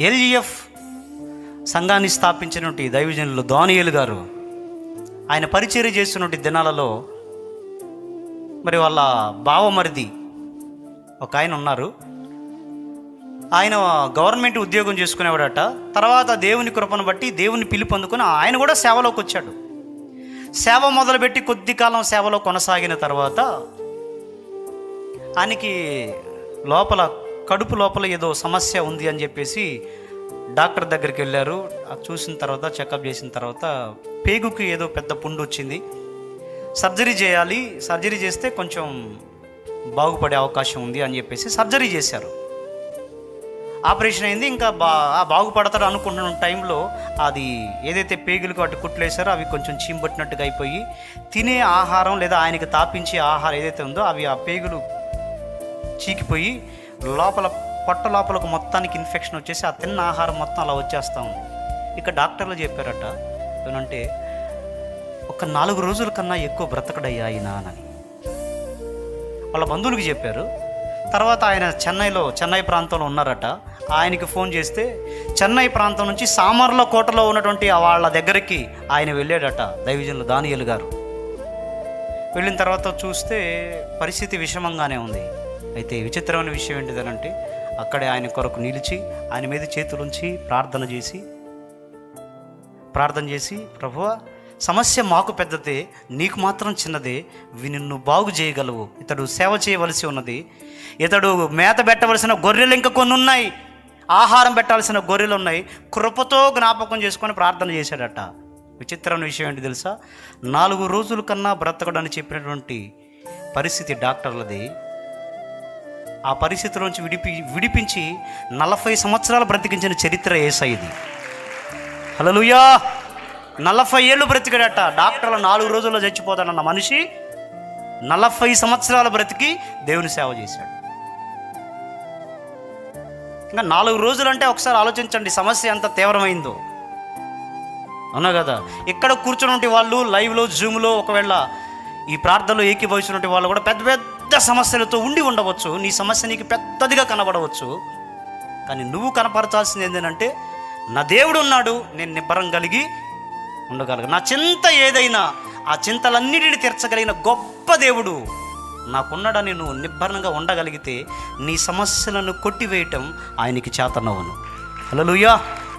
LEF సంఘాన్ని స్థాపించినటువంటి దైవజనులు దానియలు గారు ఆయన పరిచర్య చేస్తున్నటువంటి దినాలలో మరి వాళ్ళ బావమరిది ఒక ఆయన ఉన్నారు. ఆయన గవర్నమెంట్ ఉద్యోగం చేసుకునేవాడట. తర్వాత దేవుని కృపను బట్టి దేవుని పిలుపు అందుకుని ఆయన కూడా సేవలోకి వచ్చాడు. సేవ మొదలుపెట్టి కొద్ది కాలం సేవలో కొనసాగిన తర్వాత ఆయనకి లోపల కడుపు లోపల ఏదో సమస్య ఉంది అని చెప్పేసి డాక్టర్ దగ్గరికి వెళ్ళారు. చూసిన తర్వాత చెకప్ చేసిన తర్వాత పేగుకి ఏదో పెద్ద పుండు వచ్చింది. సర్జరీ చేయాలి సర్జరీ చేస్తే కొంచెం బాగుపడే అవకాశం ఉంది అని చెప్పేసి సర్జరీ చేశారు. ఆపరేషన్ అయింది. ఇంకా బా బాగుపడతారు అనుకుంటున్న టైంలో అది ఏదైతే పేగులకు వాటి కుట్లేసారో అవి కొంచెం చీంబట్టినట్టుగా అయిపోయి తినే ఆహారం లేదా ఆయనకి తాపించే ఆహారం ఏదైతే ఉందో అవి ఆ పేగులు చీకిపోయి లోపల పొట్ట లోపలకు మొత్తానికి ఇన్ఫెక్షన్ వచ్చేసి ఆ తిన్న ఆహారం మొత్తం అలా వచ్చేస్తా ఉంది. ఇక డాక్టర్లు చెప్పారట ఏమంటే ఒక నాలుగు రోజుల కన్నా ఎక్కువ బ్రతకడయ్యా ఆయన అని వాళ్ళ బంధువులకి చెప్పారు. తర్వాత ఆయన చెన్నైలో చెన్నై ప్రాంతంలో ఉన్నారట. ఆయనకి ఫోన్ చేస్తే చెన్నై ప్రాంతం నుంచి సామర్ల కోటలో ఉన్నటువంటి వాళ్ళ దగ్గరికి ఆయన వెళ్ళాడట దైవజనులు దానియలు గారు. వెళ్ళిన తర్వాత చూస్తే పరిస్థితి విషమంగానే ఉంది. అయితే విచిత్రమైన విషయం ఏంటిదనంటే అక్కడే ఆయన కొరకు నిలిచి ఆయన మీద చేతులుంచి ప్రార్థన చేసి ప్రార్థన చేసి ప్రభువ సమస్య మాకు పెద్దదే నీకు మాత్రం చిన్నదే నిన్ను బాగు చేయగలవు. ఇతడు సేవ చేయవలసి ఉన్నది. ఇతడు మేత పెట్టవలసిన గొర్రెలు ఇంకా కొన్ని ఉన్నాయి. ఆహారం పెట్టాల్సిన గొర్రెలు ఉన్నాయి. కృపతో జ్ఞాపకం చేసుకొని ప్రార్థన చేశాడట. విచిత్రమైన విషయం ఏంటి తెలుసా? నాలుగు రోజుల కన్నా బ్రతకడని చెప్పినటువంటి పరిస్థితి డాక్టర్లది. ఆ పరిస్థితిలోంచి విడిపి విడిపించి నలభై సంవత్సరాలు బ్రతికించిన చరిత్ర ఏసైది. హలలుయా నలభై ఏళ్ళు బ్రతికాడట. డాక్టర్లు నాలుగు రోజుల్లో చచ్చిపోతానన్న మనిషి నలభై సంవత్సరాలు బ్రతికి దేవుని సేవ చేశాడు. ఇంకా నాలుగు రోజులు అంటే ఒకసారి ఆలోచించండి సమస్య ఎంత తీవ్రమైందో. అవునా కదా? ఇక్కడ కూర్చున్నటువంటి వాళ్ళు లైవ్లో జూమ్లో ఒకవేళ ఈ ప్రార్థనలో ఏకీభవించినటువంటి వాళ్ళు కూడా పెద్ద పెద్ద పెద్ద సమస్యలతో ఉండి ఉండవచ్చు. నీ సమస్య నీకు పెద్దదిగా కనబడవచ్చు. కానీ నువ్వు కనపరచాల్సింది ఏంటంటే నా దేవుడు ఉన్నాడు నేను నిబ్బరం కలిగి ఉండగలగ. నా చింత ఏదైనా ఆ చింతలన్నిటిని తీర్చగలిగిన గొప్ప దేవుడు నాకున్నాడని నువ్వు నిబ్బరంగా ఉండగలిగితే నీ సమస్యలను కొట్టివేయటం ఆయనకి చేతనవును. హల్లెలూయా!